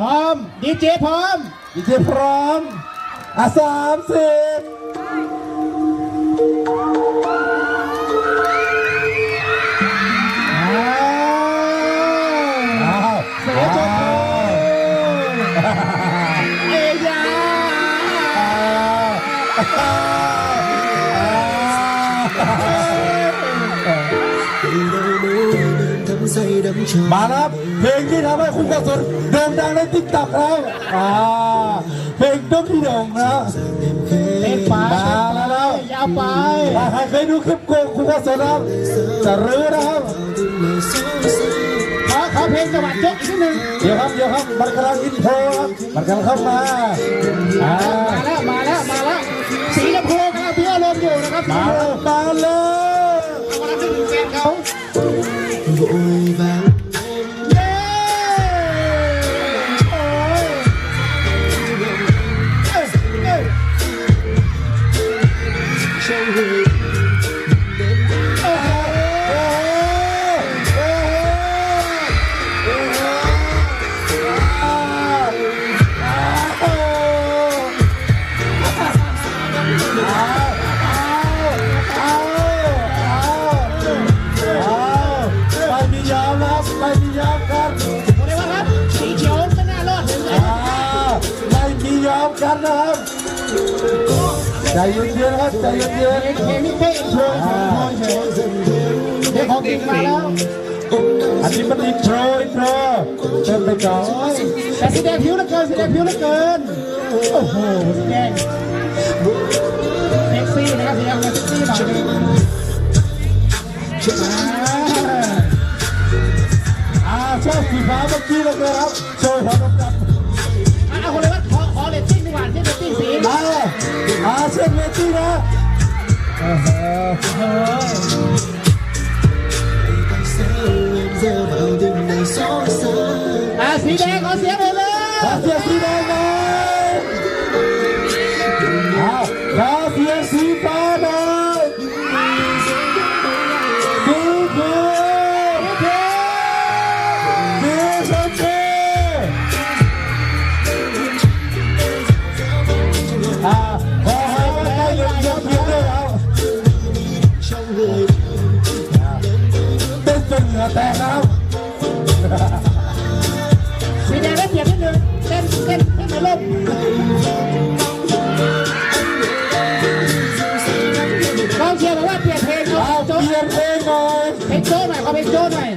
พร้อมดีเจพร้อมดีเจพร้อมอะสามสิบอ้าวอ้าวเสียจบเอ้ยา มาแล้วครับเพลงที่ทำให้คุณกศลโด่งดังในติ๊กต็อกแล้วอ่าเพลงตุ๊กที่โด่งนะเต้นไปมาแล้วนะยาวไปถ้าใครเคยดูคลิปโกงคุณกศลนะครับจะรื้อนะครับขอขอเพลงจังหวะโจ๊กอีกนิดนึงเดี๋ยวครับเดี๋ยวครับมันกำลังอินโทรครับมันกำลังเข้ามาอ่ามาแล้วมาแล้วมาแล้วสีชมพูกำลังพี่อารมณ์อยู่นะครับสีมาชมพูแล้วมาแล้ว โอ้ ใจเย็นๆครับใจเย็นเพลงนี้เพลงโชว์เฉยเพลงของจริงมาแล้วอันนี้มันอินโทรอินโทรเชิญไปก่อนแต่สีแดงผิวเหลือเกินสีแดงผิวเหลือเกินโอ้โหสีแดงเซ็กซี่นะครับสีแดงเซ็กซี่หน่อยนึงอ่าชอบสีฟ้าเมื่อกี้เลยครับโชว์หัวน้ำจับ อ่าสีแจนเหงื่อแตกแล้วสีแดงเปรียบนิดนึงเต้นเต้นเต้นไม่ล่มกองเชียร์บอกว่าเปลี่ยนเพลงเอาเปลี่ยนเพลงหน่อยเพลงโจ้หน่อยขอเพลงโจ้หน่อย